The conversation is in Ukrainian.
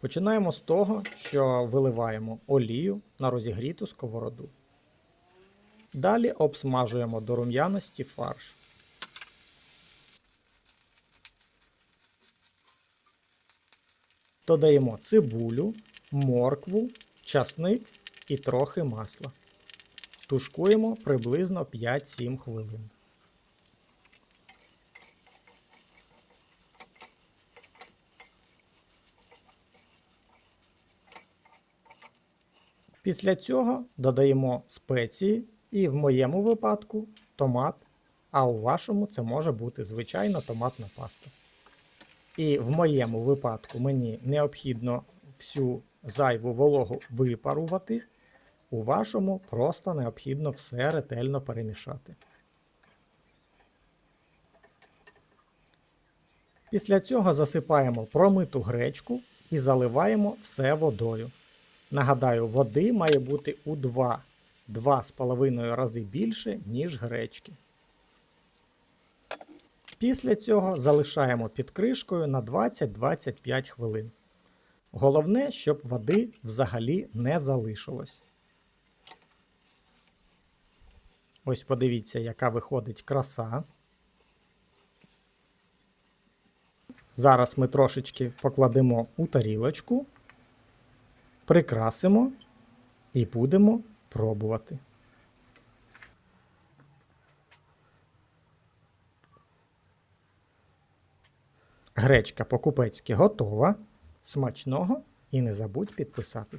Починаємо з того, що виливаємо олію на розігріту сковороду. Далі обсмажуємо до рум'яності фарш. Додаємо цибулю, моркву, часник і трохи масла. Тушкуємо приблизно 5-7 хвилин. Після цього додаємо спеції і в моєму випадку томат, а у вашому це може бути звичайна томатна паста. І в моєму випадку мені необхідно всю зайву вологу випарувати, у вашому просто необхідно все ретельно перемішати. Після цього засипаємо промиту гречку і заливаємо все водою. Нагадаю, води має бути у 2 2,5 рази більше, ніж гречки. Після цього залишаємо під кришкою на 20-25 хвилин. Головне, щоб води взагалі не залишилось. Ось подивіться, яка виходить краса. Зараз ми трошечки покладемо у тарілочку, прикрасимо і будемо пробувати. Гречка по-купецьки готова. Смачного і не забудь підписатись.